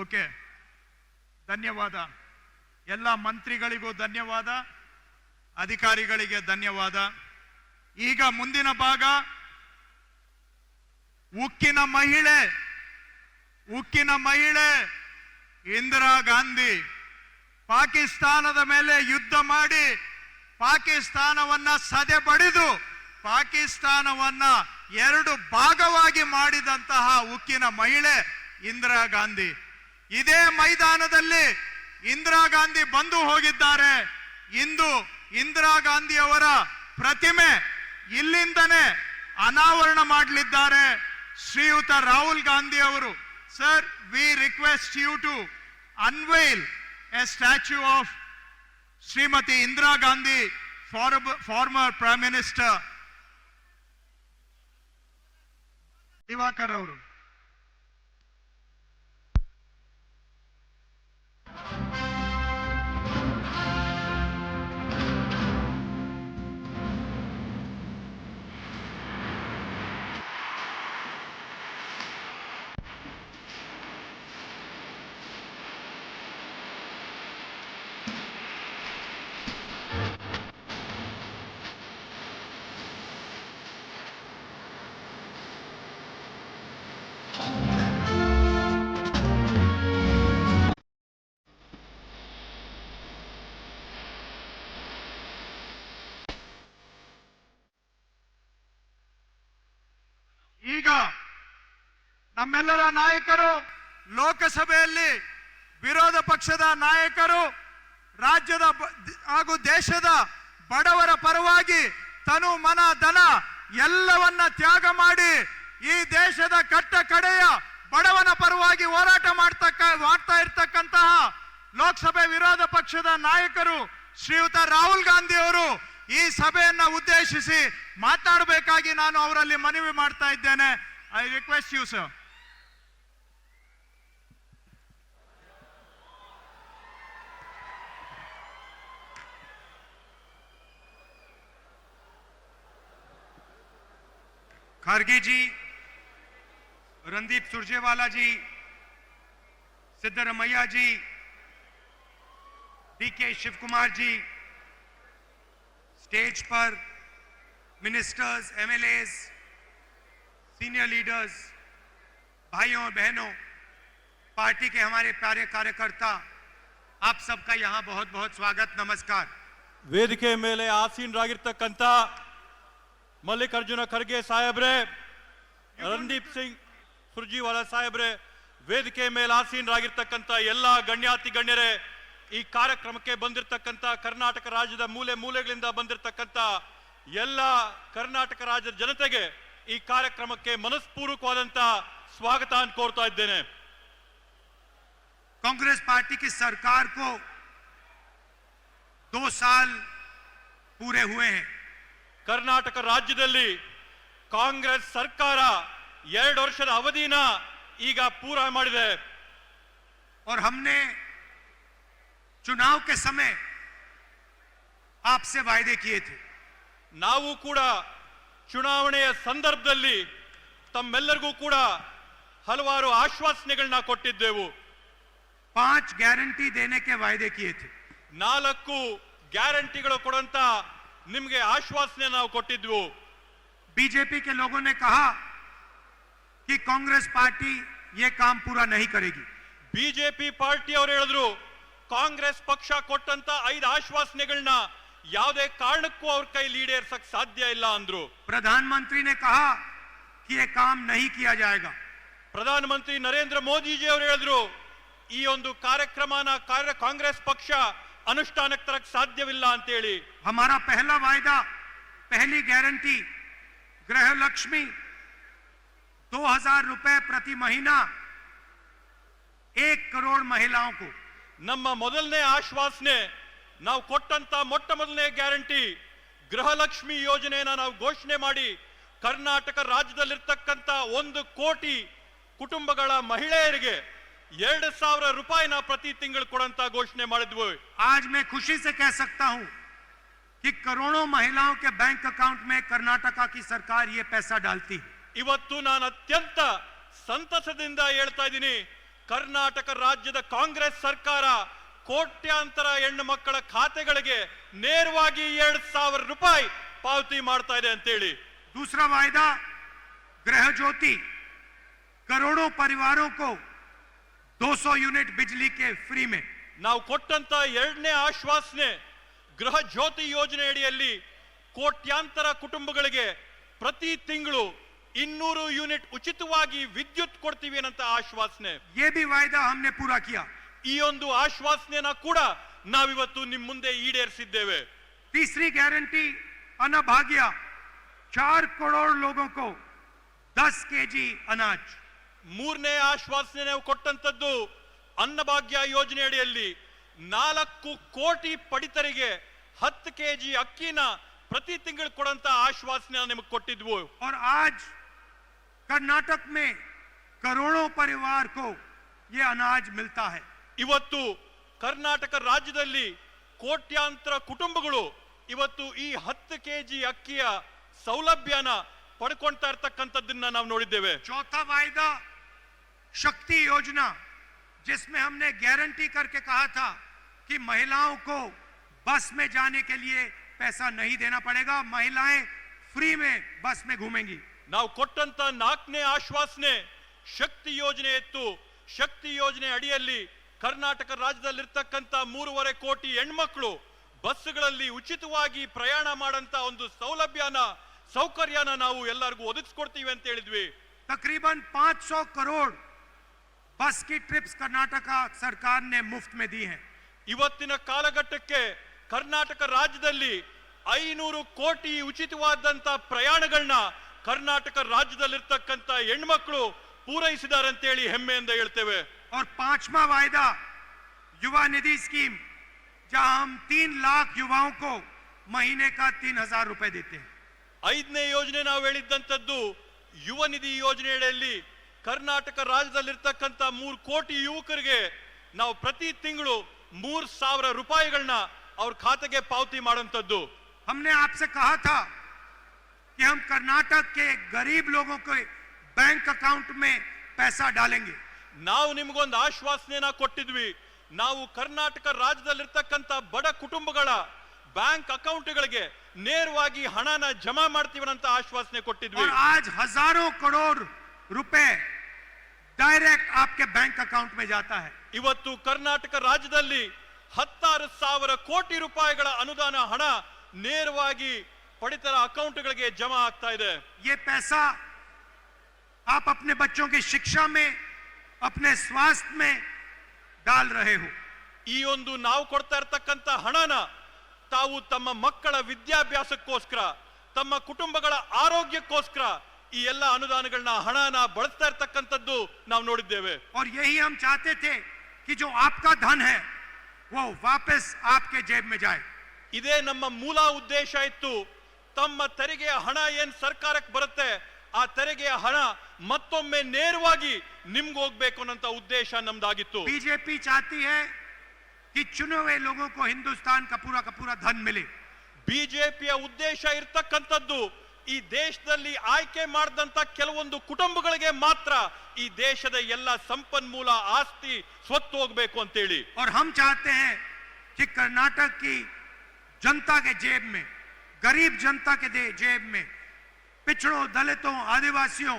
Okay. ಧನ್ಯವಾದ. ಎಲ್ಲ ಮಂತ್ರಿಗಳಿಗೂ ಧನ್ಯವಾದ. ಅಧಿಕಾರಿಗಳಿಗೆ ಧನ್ಯವಾದ. ಈಗ ಮುಂದಿನ ಭಾಗ, ಉಕ್ಕಿನ ಮಹಿಳೆ ಉಕ್ಕಿನ ಮಹಿಳೆ, ಇಂದಿರಾ ಗಾಂಧಿ. ಪಾಕಿಸ್ತಾನದ ಮೇಲೆ ಯುದ್ಧ ಮಾಡಿ, ಪಾಕಿಸ್ತಾನವನ್ನ ಸದೆ ಬಡಿದು, ಪಾಕಿಸ್ತಾನವನ್ನ ಎರಡು ಭಾಗವಾಗಿ ಮಾಡಿದಂತಹ ಉಕ್ಕಿನ ಮಹಿಳೆ ಇಂದಿರಾ ಗಾಂಧಿ. ಇದೇ ಮೈದಾನದಲ್ಲಿ ಇಂದಿರಾ ಗಾಂಧಿ ಬಂದು ಹೋಗಿದ್ದಾರೆ. ಇಂದು ಇಂದಿರಾ ಗಾಂಧಿ ಅವರ ಪ್ರತಿಮೆ ಇಲ್ಲಿಂದನೇ ಅನಾವರಣ ಮಾಡಲಿದ್ದಾರೆ. ಶ್ರೀಯುತ ರಾಹುಲ್ ಗಾಂಧಿ ಅವರು. Sir we request you to unveil a statue of Shrimati Indira Gandhi former prime minister Diwakar ಅವರು. ಈಗ ನಮ್ಮೆಲ್ಲರ ನಾಯಕರು ಲೋಕಸಭೆಯಲ್ಲಿ ವಿರೋಧ ಪಕ್ಷದ ನಾಯಕರು ರಾಜ್ಯದ ಹಾಗೂ ದೇಶದ ಬಡವರ ಪರವಾಗಿ ತನು ಮನ, ಧನ ಎಲ್ಲವನ್ನ ತ್ಯಾಗ ಮಾಡಿ ಈ ದೇಶದ ಕಟ್ಟ ಕಡೆಯ ಬಡವನ ಪರವಾಗಿ ಹೋರಾಟ ಮಾಡ್ತಕ್ಕ, ಮಾಡ್ತಾ ಇರ್ತಕ್ಕಂತಹ ಲೋಕಸಭೆ ವಿರೋಧ ಪಕ್ಷದ ನಾಯಕರು ಶ್ರೀಯುತ ರಾಹುಲ್ ಗಾಂಧಿ ಅವರು ಈ ಸಭೆಯನ್ನ ಉದ್ದೇಶಿಸಿ ಮಾತಾಡಬೇಕಾಗಿ ನಾನು ಅವರಲ್ಲಿ ಮನವಿ ಮಾಡ್ತಾ ಇದ್ದೇನೆ. I request you sir Kharge ji Randeep Surjewala ji Siddaramaiah ji D K Shiva Kumar ji stage पर मिनिस्टर्स एमएलएस सीनियर लीडर्स भाइयों और बहनों पार्टी के हमारे प्यारे कार्यकर्ता आप सबका यहाँ बहुत बहुत स्वागत नमस्कार ವೇದಿಕೆ ಮೇಲೆ ಆಸೀನರಾಗಿರ್ತಕ್ಕಂಥ ಮಲ್ಲಿಕಾರ್ಜುನ ಖರ್ಗೆ ಸಾಹೇಬ್ರೆ ರಣದೀಪ್ ಸಿಂಗ್ ಸುರ್ಜಿವಾಲಾ ಸಾಹೇಬ್ರೆ ವೇದಿಕೆ ಮೇಲೆ ಆಸೀನರಾಗಿರ್ತಕ್ಕಂಥ ಎಲ್ಲ ಗಣ್ಯಾತಿ ಗಣ್ಯರೇ ಈ ಕಾರ್ಯಕ್ರಮಕ್ಕೆ ಬಂದಿರತಕ್ಕಂಥ ಕರ್ನಾಟಕ ರಾಜ್ಯದ ಮೂಲೆ ಮೂಲೆಗಳಿಂದ ಬಂದಿರತಕ್ಕಂಥ ಎಲ್ಲ ಕರ್ನಾಟಕ ರಾಜ್ಯದ ಜನತೆಗೆ ಈ ಕಾರ್ಯಕ್ರಮಕ್ಕೆ ಮನಸ್ಪೂರ್ವಕವಾದಂತ ಸ್ವಾಗತ ಅಂತ ಕೋರ್ತಾ ಇದ್ದೇನೆ कांग्रेस पार्टी की सरकार को दो साल पूरे हुए हैं ಕರ್ನಾಟಕ ರಾಜ್ಯದಲ್ಲಿ ಕಾಂಗ್ರೆಸ್ ಸರ್ಕಾರ ಎರಡು ವರ್ಷದ ಅವಧಿನ ಈಗ ಪೂರ ಮಾಡಿದೆ और हमने चुनाव के समय आपसे वायदे किए थे ನಾವು ಕೂಡ ಚುನಾವಣೆಯ ಸಂದರ್ಭದಲ್ಲಿ ತಮ್ಮೆಲ್ಲರಿಗೂ ಕೂಡ ಹಲವಾರು ಆಶ್ವಾಸನೆಗಳನ್ನ ಕೊಟ್ಟಿದ್ದೆವು पांच गारंटी देने के वायदे किए थे ನಾಲ್ಕು ಗ್ಯಾರಂಟಿಗಳು ಕೊಡಂತ ನಿಮ್ಗೆ ಆಶ್ವಾಸನೆ ನಾವು ಕೊಟ್ಟಿದ್ವು बीजेपी के लोगों ने कहा कि कांग्रेस पार्टी ये काम पूरा नहीं करेगी ಬಿಜೆಪಿ ಪಾರ್ಟಿ ಅವರು ಹೇಳಿದ್ರು ಕಾಂಗ್ರೆಸ್ ಪಕ್ಷ ಕೊಟ್ಟಂತ ಐದು ಆಶ್ವಾಸನೆಗಳನ್ನ ಯಾವುದೇ ಕಾರಣಕ್ಕೂ ಅವ್ರ ಕೈಲಿ ಈಡೇರ್ಸಕ್ ಸಾಧ್ಯ ಇಲ್ಲ ಅಂದ್ರು प्रधानमंत्री ने कहा कि ये काम नहीं किया जाएगा ಪ್ರಧಾನಮಂತ್ರಿ ನರೇಂದ್ರ ಮೋದಿಜಿ ಅವರು ಹೇಳಿದ್ರು ಈ ಒಂದು ಕಾರ್ಯಕ್ರಮನ ಕಾರ್ಯ ಕಾಂಗ್ರೆಸ್ ಪಕ್ಷ ಅನುಷ್ಠಾನಕ್ಕೆ ತರಕ್ ಸಾಧ್ಯವಿಲ್ಲ ಅಂತೇಳಿ हमारा पहला वायदा पहली गारंटी गृह लक्ष्मी दो हजार रुपए प्रति महीना एक करोड़ महिलाओं को ನಮ್ಮ ಮೊದಲನೇ ಆಶ್ವಾಸನೆ ನಾವು ಕೊಟ್ಟಂತ ಮೊಟ್ಟ ಮೊದಲನೇ ಗ್ಯಾರಂಟಿ ಗೃಹಲಕ್ಷ್ಮಿ ಯೋಜನೆಯನ್ನ ನಾವು ಘೋಷಣೆ ಮಾಡಿ ಕರ್ನಾಟಕ ರಾಜ್ಯದಲ್ಲಿರ್ತಕ್ಕಂಥ ಒಂದು ಕೋಟಿ ಕುಟುಂಬಗಳ ಮಹಿಳೆಯರಿಗೆ ಎರಡು ಸಾವಿರ ರೂಪಾಯಿನ ಪ್ರತಿ ತಿಂಗಳು ಕೊಡಂತ ಘೋಷಣೆ ಮಾಡಿದ್ವು आज मैं खुशी से कह सकता हूं कि करोड़ों महिलाओं के बैंक अकाउंट में कर्नाटका की सरकार ये पैसा डालती है ಇವತ್ತು ನಾನು ಅತ್ಯಂತ ಸಂತಸದಿಂದ ಹೇಳ್ತಾ ಇದ್ದೀನಿ ಕರ್ನಾಟಕ ರಾಜ್ಯದ ಕಾಂಗ್ರೆಸ್ ಸರ್ಕಾರ ಕೋಟ್ಯಾಂತರ ಹೆಣ್ಣು ಮಕ್ಕಳ ಖಾತೆಗಳಿಗೆ ನೇರವಾಗಿ ಎರಡ್ ಸಾವಿರ ರೂಪಾಯಿ ಪಾವತಿ ಮಾಡ್ತಾ ಇದೆ ಅಂತೇಳಿ दूसरा वायदा गृह ज्योति करोड़ों परिवारों को 200 यूनिट बिजली के फ्री में ನಾವು ಕೊಟ್ಟಂತ ಎರಡನೇ ಆಶ್ವಾಸನೆ ಗೃಹ ಜ್ಯೋತಿ ಯೋಜನೆ ಅಡಿಯಲ್ಲಿ ಕೋಟ್ಯಾಂತರ ಕುಟುಂಬಗಳಿಗೆ ಪ್ರತಿ ತಿಂಗಳು ಇನ್ನೂರು ಯೂನಿಟ್ ಉಚಿತವಾಗಿ ವಿದ್ಯುತ್ ಕೊಡ್ತೀವಿ ಅನ್ನಂತ ಆಶ್ವಾಸನೆ ये भी वायदा हमने पूरा किया ಈ ಒಂದು ಆಶ್ವಾಸನೆಯನ್ನ ಕೂಡ ನಾವಿವತ್ತು ನಿಮ್ ಮುಂದೆ ಈಡೇರಿಸಿದ್ದೇವೆ तीसरी गारंटी अनभाग्या चार करोड़ लोगों को 10 केजी अनाज ಮೂರನೇ ಆಶ್ವಾಸನೆ ನಾವು ಕೊಟ್ಟಂತದ್ದು ಅನ್ನಭಾಗ್ಯ ಯೋಜನೆ ಅಡಿಯಲ್ಲಿ ನಾಲ್ಕು ಕೋಟಿ ಪಡಿತರಿಗೆ ಹತ್ತು ಕೆಜಿ ಅಕ್ಕಿನ ಪ್ರತಿ ತಿಂಗಳು ಕೊಡಂತ ಆಶ್ವಾಸನೆ ನಿಮಗೆ ಕೊಟ್ಟಿದ್ವು और आज कर्नाटक में करोड़ों परिवार को ये अनाज मिलता है ಇವತ್ತು ಕರ್ನಾಟಕ ರಾಜ್ಯದಲ್ಲಿ ಕೋಟ್ಯಾಂತರ ಕುಟುಂಬಗಳು ಇವತ್ತು ಈ ಹತ್ತು ಕೆಜಿ ಅಕ್ಕಿಯ ಸೌಲಭ್ಯನ ಪಡ್ಕೊಳ್ತಾ ಇರ್ತಕ್ಕಂಥದ್ದನ್ನ ನಾವು ನೋಡಿದ್ದೇವೆ चौथा वायदा शक्ति योजना जिसमें हमने गारंटी करके कहा था कि महिलाओं को बस में जाने के लिए पैसा नहीं देना पड़ेगा महिलाएं फ्री में बस में घूमेंगी ನಾವು ಕೊಟ್ಟಂತ ನಾಲ್ಕನೇ ಆಶ್ವಾಸನೆ ಶಕ್ತಿ ಯೋಜನೆ ಇತ್ತು ಶಕ್ತಿ ಯೋಜನೆ ಅಡಿಯಲ್ಲಿ ಕರ್ನಾಟಕ ರಾಜ್ಯದಲ್ಲಿರ್ತಕ್ಕಂಥ ಮೂರುವರೆ ಕೋಟಿ ಹೆಣ್ಮಕ್ಳು ಬಸ್ಸುಗಳಲ್ಲಿ ಉಚಿತವಾಗಿ ಪ್ರಯಾಣ ಮಾಡಂತ ಒಂದು ಸೌಲಭ್ಯನ ಸೌಕರ್ಯನ ನಾವು ಎಲ್ಲರಿಗೂ ಒದಗಿಸ್ಕೊಡ್ತೀವಿ ಅಂತ ಹೇಳಿದ್ವಿ तकरीबन 500 करोड़ बस की ट्रिप्स कर्नाटका सरकार ने मुफ्त में दी हैं ಇವತ್ತಿನ ಕಾಲಘಟ್ಟಕ್ಕೆ ಕರ್ನಾಟಕ ರಾಜ್ಯದಲ್ಲಿ ಐನೂರು ಕೋಟಿ ಉಚಿತವಾದಂತ ಪ್ರಯಾಣಗಳನ್ನ ಕರ್ನಾಟಕ ರಾಜ್ಯದಲ್ಲಿರ್ತಕ್ಕಂಥ ಹೆಣ್ಮಕ್ಳು ಪೂರೈಸಿದ್ದಾರೆ ಅಂತೇಳಿ ಹೆಮ್ಮೆಯಿಂದ ಹೇಳ್ತೇವೆ और पांचवा वायदा युवा निधि स्कीम जहां हम तीन लाख युवाओं को महीने का तीन हजार रुपए देते हैं ಐದನೇ ಯೋಜನೆ ನಾವು ಹೇಳಿದ್ದಂಥದ್ದು ಯುವ ನಿಧಿ ಯೋಜನೆಯಲ್ಲಿ ಕರ್ನಾಟಕ ರಾಜ್ಯದಲ್ಲಿರ್ತಕ್ಕಂಥ ಮೂರು ಕೋಟಿ ಯುವಕರಿಗೆ ನಾವು ಪ್ರತಿ ತಿಂಗಳು ಮೂರ್ ಸಾವಿರ ರೂಪಾಯಿಗಳನ್ನ ಅವ್ರ ಖಾತೆಗೆ ಪಾವತಿ ಮಾಡೋಂಥದ್ದು हमने आपसे कहा था कि हम कर्नाटक के गरीब लोगों के बैंक अकाउंट में पैसा डालेंगे ನಾವು ನಿಮ್ಗೊಂದು ಆಶ್ವಾಸನೆನ ಕೊಟ್ಟಿದ್ವಿ ನಾವು ಕರ್ನಾಟಕ ರಾಜ್ಯದಲ್ಲಿರ್ತಕ್ಕಂಥ ಬಡ ಕುಟುಂಬಗಳ ಬ್ಯಾಂಕ್ ಅಕೌಂಟ್ಗಳಿಗೆ ನೇರವಾಗಿ ಹಣನ ಜಮಾ ಮಾಡ್ತೀವಿ ಅಂತ ಆಶ್ವಾಸನೆ ಕೊಟ್ಟಿದ್ವಿ और आज हजारों करोड़ रुपए डायरेक्ट आपके बैंक अकाउंट में जाता है ಇವತ್ತು ಕರ್ನಾಟಕ ರಾಜ್ಯದಲ್ಲಿ ಹತ್ತಾರು ಸಾವಿರ ಕೋಟಿ ರೂಪಾಯಿಗಳ ಅನುದಾನ ಹಣ ನೇರವಾಗಿ ಪಡಿತರ ಅಕೌಂಟ್ಗಳಿಗೆ ಜಮಾ ಆಗ್ತಾ ಇದೆ ये पैसा आप अपने बच्चों की शिक्षा में अपने स्वास्थ्य में डाल रहे हो ಈ ಒಂದು ನಾವು ಕೊಡ್ತಾ ಇರ್ತಕ್ಕಂಥ ಹಣನ ತಾವು ತಮ್ಮ ಮಕ್ಕಳ ವಿದ್ಯಾಭ್ಯಾಸಕ್ಕೋಸ್ಕರ ತಮ್ಮ ಕುಟುಂಬಗಳ ಆರೋಗ್ಯಕ್ಕೋಸ್ಕರ ಈ ಎಲ್ಲ ಅನುದಾನಗಳನ್ನ ಹಣನ ಬಳಸ್ತಾ ಇರ್ತಕ್ಕಂಥದ್ದು ನಾವು ನೋಡಿದ್ದೇವೆ और यही हम चाहते थे कि जो आपका धन है वो वापस आपके जेब में जाए ಇದೇ ನಮ್ಮ ಮೂಲ ಉದ್ದೇಶ ಇತ್ತು ತಮ್ಮ ತೆರಿಗೆಯ ಹಣ ಏನ್ ಸರ್ಕಾರಕ್ಕೆ ಬರುತ್ತೆ ಆ ತೆರಿಗೆಯ ಹಣ ಮತ್ತೊಮ್ಮೆ ನೇರವಾಗಿ ನಿಮ್ಗೆ ಹೋಗ್ಬೇಕು ಅನ್ನೋಂಥ ಉದ್ದೇಶ ನಮ್ದಾಗಿತ್ತು बीजेपी चाहती है कि चुने हुए लोगों को हिंदुस्तान का पूरा का पूरा धन मिले ಬಿಜೆಪಿಯ ಉದ್ದೇಶ ಇರ್ತಕ್ಕಂಥದ್ದು ಈ ದೇಶದಲ್ಲಿ ಆಯ್ಕೆ ಮಾಡಿದಂತ ಕೆಲವೊಂದು ಕುಟುಂಬಗಳಿಗೆ ಮಾತ್ರ ಈ ದೇಶದ ಎಲ್ಲ ಸಂಪನ್ಮೂಲ ಆಸ್ತಿ ಸ್ವತ್ತು ಹೋಗ್ಬೇಕು ಅಂತೇಳಿ और हम चाहते हैं कि कर्नाटक की जनता के जेब में गरीब जनता के दे- जेब में पिछड़ों दलितों आदिवासियों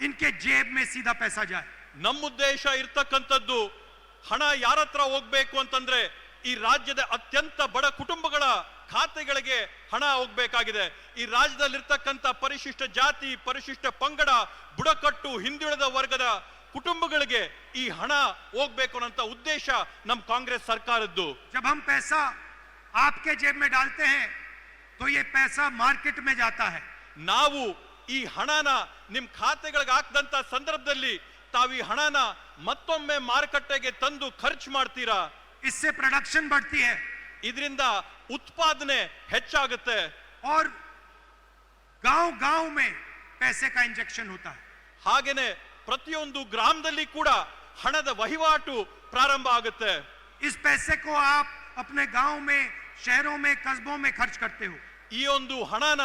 इनके जेब में सीधा पैसा जाए ನಮ್ಮ ಉದ್ದೇಶ ಇರ್ತಕ್ಕಂಥದ್ದು ಹಣ ಯಾರ ಹತ್ರ ಹೋಗ್ಬೇಕು ಅಂತಂದ್ರೆ ಈ ರಾಜ್ಯದ ಅತ್ಯಂತ ಬಡ ಕುಟುಂಬಗಳ ಖಾತೆಗಳಿಗೆ ಹಣ ಹೋಗ್ಬೇಕಾಗಿದೆ ಈ ರಾಜ್ಯದಲ್ಲಿರ್ತಕ್ಕಂಥ ಪರಿಶಿಷ್ಟ ಜಾತಿ ಪರಿಶಿಷ್ಟ ಪಂಗಡ ಬುಡಕಟ್ಟು ಹಿಂದುಳಿದ ವರ್ಗದ ಕುಟುಂಬಗಳಿಗೆ ಈ ಹಣ ಹೋಗ್ಬೇಕು ಅನ್ನೋಂಥ ಉದ್ದೇಶ ನಮ್ಮ ಕಾಂಗ್ರೆಸ್ ಸರ್ಕಾರದ್ದು जब हम पैसा आपके जेब में डालते हैं तो ये पैसा मार्केट में जाता है ನಾವು ಈ ಹಣನ ನಿಮ್ ಖಾತೆಗಳಿಗೆ ಹಾಕದಂತ ಸಂದರ್ಭದಲ್ಲಿ ತಾವು ಈ ಹಣನ ಮತ್ತೊಮ್ಮೆ ಮಾರುಕಟ್ಟೆಗೆ ತಂದು ಖರ್ಚು ಮಾಡ್ತೀರಾ इससे प्रोडक्शन बढ़ती है ಇದರಿಂದ ಉತ್ಪಾದನೆ ಹೆಚ್ಚಾಗುತ್ತೆ और गांव गांव में पैसे का इंजेक्शन होता है ಹಾಗೇನೆ ಪ್ರತಿಯೊಂದು ಗ್ರಾಮದಲ್ಲಿ ಕೂಡ ಹಣದ ವಹಿವಾಟು ಪ್ರಾರಂಭ ಆಗುತ್ತೆ इस पैसे को आप अपने गांव में शहरों में कस्बों में खर्च करते हो ಈ ಒಂದು ಹಣನ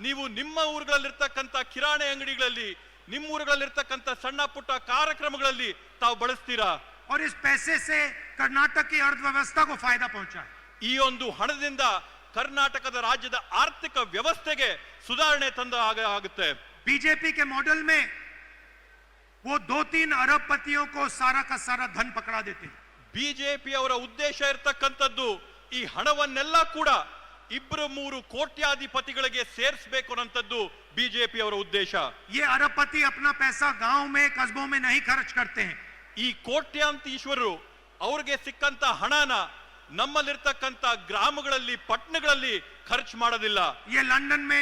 ನೀವು ನಿಮ್ಮ ಊರುಗಳಲ್ಲಿರ್ತಕ್ಕಂಥ ಕಿರಾಣಿ ಅಂಗಡಿಗಳಲ್ಲಿ ನಿಮ್ಮೂರುಗಳಲ್ಲಿರ್ತಕ್ಕಂಥ ಸಣ್ಣ ಪುಟ್ಟ ಕಾರ್ಯಕ್ರಮಗಳಲ್ಲಿ ತಾವು ಬಳಸ್ತೀರಾ और इस पैसे से कर्नाटक की अर्थव्यवस्था को फायदा पहुंचा है ಈ ಒಂದು ಹಣದಿಂದ ಕರ್ನಾಟಕದ ರಾಜ್ಯದ ಆರ್ಥಿಕ ವ್ಯವಸ್ಥೆಗೆ ಸುಧಾರಣೆ ತಂದ ಆಗ ಆಗುತ್ತೆ बीजेपी के मॉडल में वो दो तीन अरबपतियों को सारा का सारा धन पकड़ा देते हैं ಬಿಜೆಪಿ ಅವರ ಉದ್ದೇಶ ಇರ್ತಕ್ಕಂಥದ್ದು ಈ ಹಣವನ್ನೆಲ್ಲ ಕೂಡ ಇಬ್ಬರು ಮೂರು ಕೋಟ್ಯಾಧಿಪತಿಗಳಿಗೆ ಸೇರಿಸಬೇಕು ಅನ್ನೋಂಥದ್ದು ಬಿಜೆಪಿ ಅವರ ಉದ್ದೇಶ ये अरबपति अपना पैसा गांव में कस्बों में नहीं खर्च करते हैं ಈ ಕೋಟ್ಯಾಂತೀಶ್ವರರು ಅವ್ರಿಗೆ ಸಿಕ್ಕಂತ ಹಣನ ನಮ್ಮಲ್ಲಿರ್ತಕ್ಕಂಥ ಗ್ರಾಮಗಳಲ್ಲಿ ಪಟ್ಟಣಗಳಲ್ಲಿ ಖರ್ಚು ಮಾಡೋದಿಲ್ಲ ये लंदन में